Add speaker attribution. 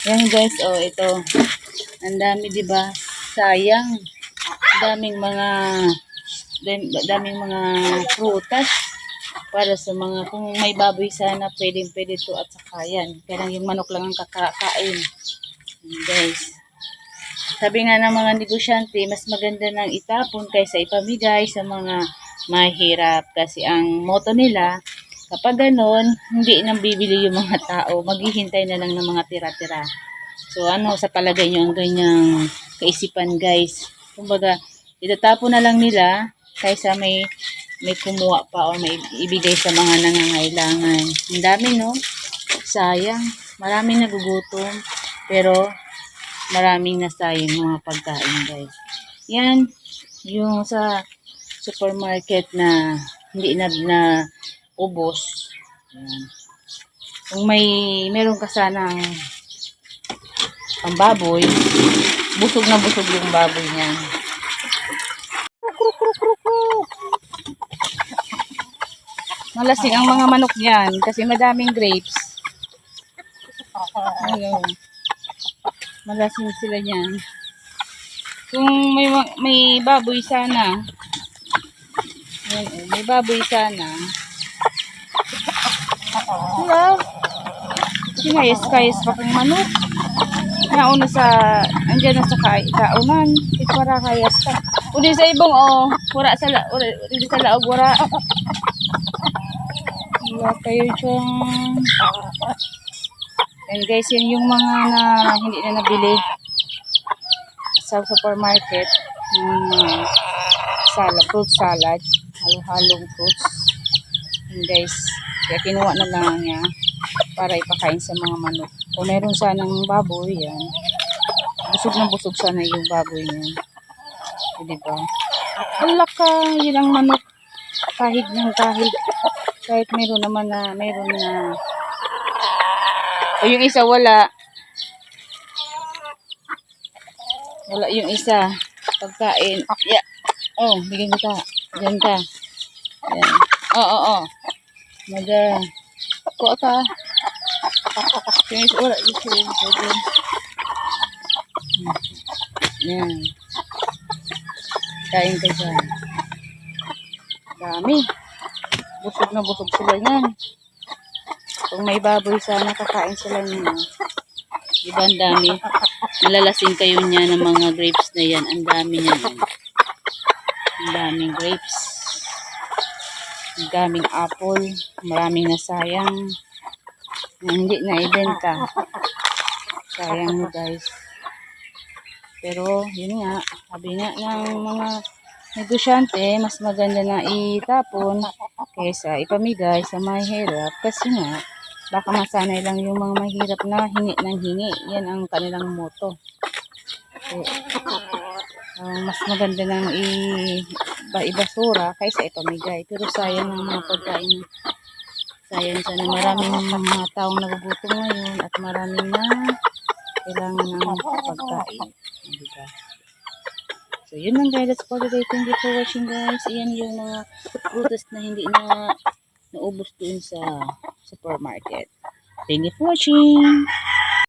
Speaker 1: Yan guys, oh ito. Ang dami 'di ba? Sayang. Daming mga dam- daming mga prutas para sa mga kung may baboy sana pwedeng pwede to at saka yan. Kaya yung manok lang ang kakakain. Yan, guys. Sabi nga ng mga negosyante, mas maganda nang itapon kaysa ipamigay sa mga mahirap. Kasi ang moto nila, kapag ganon, hindi nang bibili yung mga tao. Maghihintay na lang ng mga tira-tira. So ano sa palagay nyo ang ganyang kaisipan guys? Kumbaga, itatapon na lang nila kaysa may may kumuha pa o may ibigay sa mga nangangailangan. Ang dami no? Sayang. Maraming nagugutom. Pero maraming nasayang mga pagkain guys. Yan, yung sa supermarket na hindi na, na ubos. Yan. Kung may meron ka sanang pambaboy, busog na busog yung baboy niya. Malasing ang mga manok niyan kasi madaming grapes. Ayun. Malasing sila niyan. Kung may ma- may baboy sana, Ayan, may baboy sana. Hello? Sinayas-kayas pa kong manok. Nauna sa, andyan na sa ka kaunan. Ito para kayas ka. Uli sa ibong, oh. Wara sa, la, uli, uli sa laog, wara. Wala kayo dyan. And guys, yun yung mga na hindi na nabili sa supermarket. Uh, salad, fruit salad. Halo-halong fruits. And guys, kaya kinuha na lang niya para ipakain sa mga manok. Kung meron sanang baboy, yan. Busog na busog sana yung baboy niya. O, diba? Wala ka, yun ang manok. Kahig ng kahig. Kahit meron naman na, meron na. O yung isa wala. Wala yung isa. Pagkain. Yeah. Oh, bigyan kita. Diyan ka. Yan. Oo, oo, oo. Maga. Kuha ka. Yung isa, yung isa. Yan. Kain ka dyan. Dami. Busog na busog sila yan. Kung may baboy sana, kakain sila niya. Diba ang dami? Malalasing kayo niya ng mga grapes na yan. Ang dami niya. Ang daming grapes. Daming apple. Maraming nasayang. Na hindi na ibenta. Sayang mo guys. Pero yun nga, sabi nga ng mga negosyante, mas maganda na itapon kaysa ipamigay sa mahirap kasi nga baka masanay lang yung mga mahirap na hingi ng hingi. Yan ang kanilang moto. So, ah, mas maganda nang i ba ibasura kaysa ipamigay. Pero sayang ang mga pagkain. Sayang sana maraming mga taong nagugutom ngayon at maraming na kailangan ng pagkain. Diba? So, yun lang guys. That's for today. Thank you for watching guys. Iyan yung mga prutas na hindi na naubos dun sa supermarket. Thank you for watching.